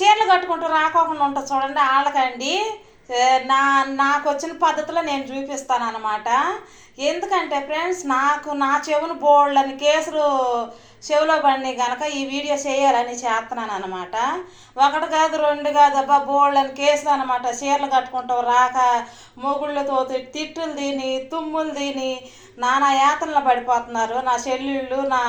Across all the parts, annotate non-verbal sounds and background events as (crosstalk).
చీరలు కట్టుకుంటూ రాకోకుండా ఉంటుంది చూడండి వాళ్ళకండి. నా నాకు వచ్చిన పద్ధతిలో నేను చూపిస్తాను అనమాట ఎందుకంటే ఫ్రెండ్స్ నాకు నా చెవును బోళ్ళని కేసులు చెవిలో పడినాయి కనుక ఈ వీడియో చేయాలని చేస్తున్నాను అనమాట ఒకటి కాదు రెండు కాదు అబ్బా బోళ్ళని కేసులు అనమాట చీరలు కట్టుకుంటాం రాక మొగుళ్ళతో తిట్టులు తిని తుమ్ములు తిని నానా యాతనలు పడిపోతున్నారు. నా చెల్లెళ్ళు నా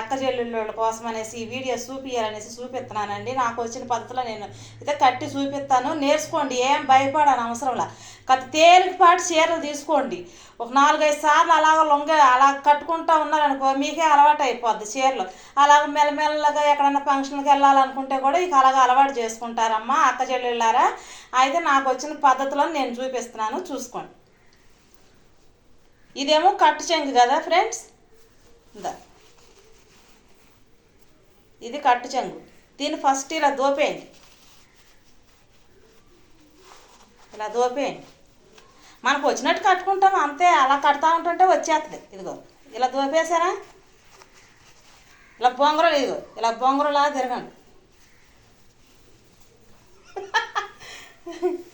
అక్క చెల్లెళ్ళ కోసం అనేసి ఈ వీడియో చూపియాలనేసి చూపిస్తున్నానండి. నాకు వచ్చిన పద్ధతిలో నేను అయితే కట్టి చూపిస్తాను. నేర్చుకోండి. ఏం భయపడని అవసరంలా కథ తేలికపాటి చీరలు తీసుకోండి. ఒక నాలుగైదు సార్లు అలాగ లొంగ అలా కట్టుకుంటా ఉన్నారనుకో మీకే అలవాటు అయిపోద్ది చీరలు. అలాగ మెల్లమెల్లగా ఎక్కడన్నా ఫంక్షన్కి వెళ్ళాలనుకుంటే కూడా ఇక అలాగ అలవాటు చేసుకుంటారమ్మా అక్క చెల్లెళ్ళారా. అయితే నాకు వచ్చిన పద్ధతిలో నేను చూపిస్తున్నాను. చూసుకోండి. ఇదేమో కట్టు చెంగు కదా ఫ్రెండ్స్? ఇందా. ఇది కట్టు చెంగు. దీన్ని ఫస్ట్ ఇలా దోపేయండి. ఇలా దోపేయండి. మనకు వచ్చినట్టు కట్టుకుంటాం అంతే. అలా కడతా ఉంటుంటే వచ్చేస్తుంది ఇదిగో ఇలా దోపేశారా? ఇలా బొంగరలు ఇదిగో ఇలా బొంగరలా తిరగండి. (laughs)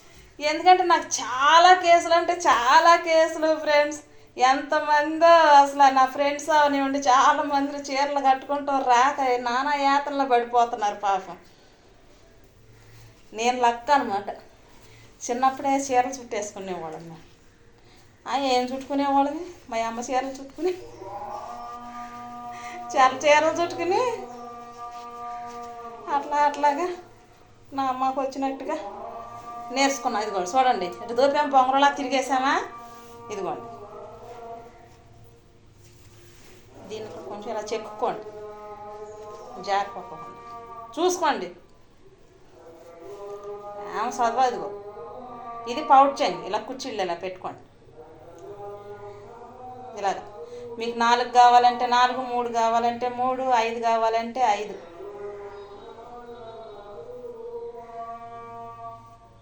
ఎందుకంటే నాకు చాలా కేసులు అంటే చాలా కేసులు ఫ్రెండ్స్. ఎంతమందో అసలు నా ఫ్రెండ్స్ అవనివ్వండి చాలా మంది చీరలు కట్టుకుంటూ రాక నానా యాతనలో పడిపోతున్నారు పాపం. నేను లక్క అనమాట చిన్నప్పుడే చీరలు చుట్టేసుకునేవాళ్ళం ఆ, ఏం చుట్టుకునేవాళ్ళని మా అమ్మ చీరలు చుట్టుకుని. చాలా చీరలు చుట్టుకుని. అట్లా అట్లాగా నా అమ్మకు వచ్చినట్టుగా నేర్చుకున్నా. ఇదిగోండి చూడండి. ఇటు దూపాం పొంగరలా తిరిగేసామా ఇదిగోండి. దీన్ని కొంచెం ఇలా చెక్కుకోండి. జారిపోకుండా చూసుకోండి. ఆమె చదవదుగో ఇది పౌడ్ చేయండి ఇలా కుర్చీళ్ళు ఇలా పెట్టుకోండి. ఇలాగ. మీకు నాలుగు కావాలంటే నాలుగు మూడు కావాలంటే మూడు ఐదు కావాలంటే ఐదు.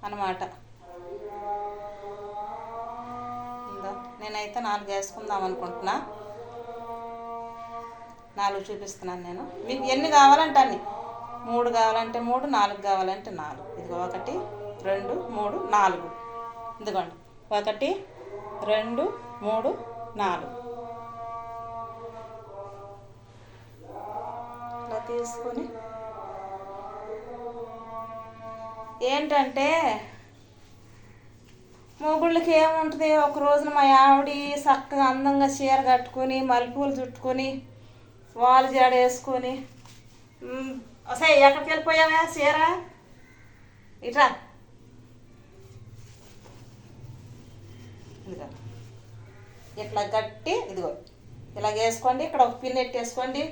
అన్నమాట. నేనైతే నాలుగు వేసుకుందాం అనుకుంటున్నా. నాలుగు చూపిస్తున్నాను నేను. మీకు ఎన్ని కావాలంటే అన్ని. మూడు కావాలంటే మూడు నాలుగు కావాలంటే నాలుగు. ఇదిగో ఒకటి రెండు మూడు నాలుగు. ఇదిగోండి. ఒకటి రెండు మూడు నాలుగు. ఇలా తీసుకొని ఏంటంటే మొగుళ్ళకి ఏముంటుంది? ఒక రోజున మా ఆవిడ చక్కగా అందంగా చీర కట్టుకొని మల్లెపూలు చుట్టుకొని వాళ్ళు జాడ వేసుకొని. అసలు ఎక్కడికి వెళ్ళిపోయావా చీర? ఇట్రా. ఇదిగో. ఇట్లా కట్టి ఇదిగో. ఇలా వేసుకోండి ఇక్కడ ఒక పిన్ ఎట్టేసుకోండి.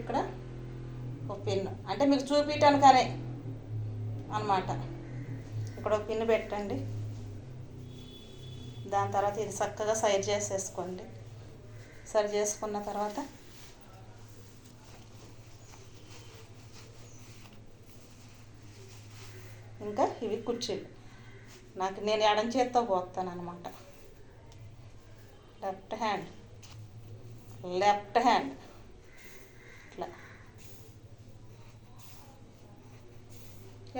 ఇక్కడ ఒక పిన్. అంటే మీకు చూపించటానికనే అనమాట ఇక్కడ ఒక పిన్ పెట్టండి. దాని తర్వాత ఇది చక్కగా సైడ్ చేసేసుకోండి. సరి చేసుకున్న తర్వాత ఇంకా ఇవి కుర్చీలు. నాకు నేను ఎడం చేత్తో పోతాను అనమాట లెఫ్ట్ హ్యాండ్. Left hand. ఇట్లా.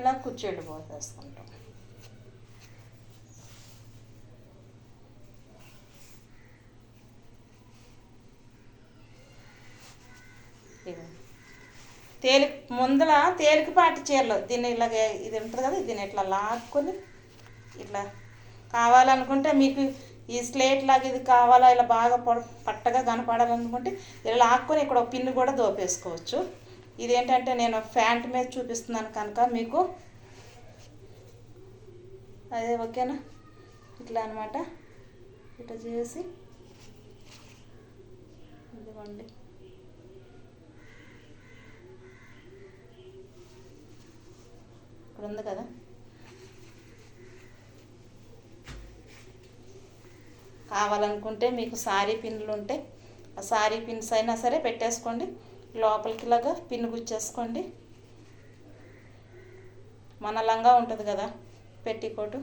ఇలా కుర్చీలు పోసేసుకుంటాం. తేలిక ముందల తేలికపాటి చీరలు. దీన్ని ఇలాగ ఇది ఉంటుంది కదా దీన్ని ఇట్లా లాక్కొని ఇట్లా కావాలనుకుంటే మీకు ఈ స్లేట్ లాగా ఇది కావాలా ఇలా బాగా పట్టగా కనపడాలనుకుంటే ఇలా లాక్కొని ఇక్కడ ఒక పిన్ను కూడా దోపేసుకోవచ్చు. ఇదేంటంటే నేను ప్యాంట్ మీద చూపిస్తున్నాను కనుక మీకు. అదే ఓకేనా? ఇట్లా అనమాట ఇట్లా చేసి ఇదిగోండి. ఇక్కడ ఉంది కదా. కావాలనుకుంటే మీకు సారీ పిన్నులు ఉంటే ఆ సారీ పిన్స్ అయినా సరే పెట్టేసుకోండి. లోపలికి లాగా పిన్ గుచ్చేసుకోండి. మన లంగా ఉంటుంది కదా పెట్టికోటు.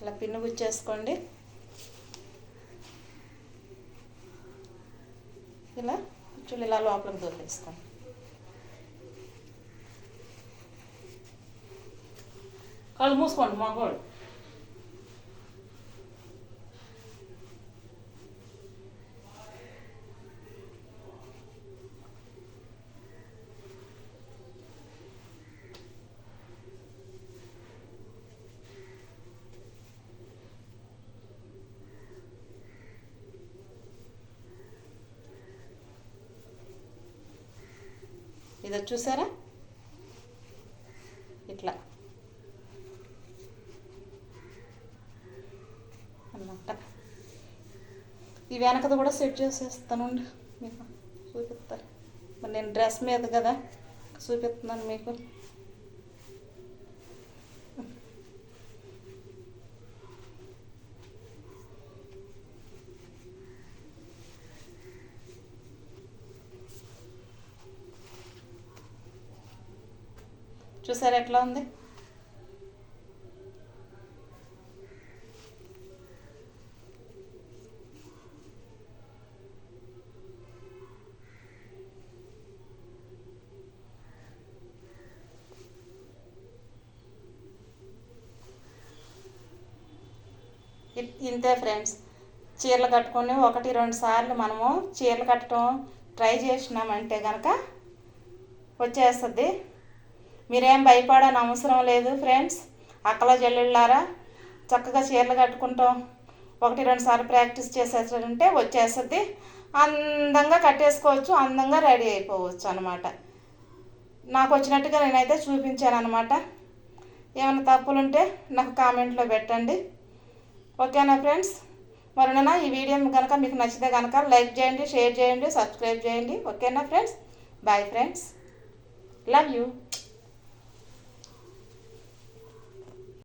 ఇలా పిన్ను గుచ్చేసుకోండి. ఇలా కుచ్చులు ఇలా లోపలికి దొరికిస్తాం కళ్ళు మూసుకోండి మగోడు ఇది చూసారా? ఇట్లా. అన్నమాట. ఈ వెనకది కూడా సెట్ చేసేస్తాను మీకు. చూపిస్తారు మరి నేను డ్రెస్ మీద కదా చూపిస్తున్నాను మీకు. చూసారా ఎట్లా ఉంది? ఇంతే ఫ్రెండ్స్. చీరలు కట్టుకొని ఒకటి రెండు సార్లు మనము చీరలు కట్టడం ట్రై చేసినామంటే కనుక వచ్చేస్తుంది. మీరేం భయపడని అవసరం లేదు ఫ్రెండ్స్ అక్కలో జల్లుళ్ళారా? చక్కగా చీరలు కట్టుకుంటాం ఒకటి రెండు సార్లు ప్రాక్టీస్ చేసేటంటే వచ్చేస్తుంది. అందంగా కట్టేసుకోవచ్చు అందంగా రెడీ అయిపోవచ్చు అనమాట నాకు వచ్చినట్టుగా నేనైతే చూపించాను అనమాట ఏమైనా తప్పులుంటే నాకు కామెంట్లో పెట్టండి. ఓకేనా ఫ్రెండ్స్ మరునా ఈ వీడియో కనుక మీకు నచ్చితే కనుక లైక్ చేయండి షేర్ చేయండి సబ్స్క్రైబ్ చేయండి. ఓకేనా friends bye friends love you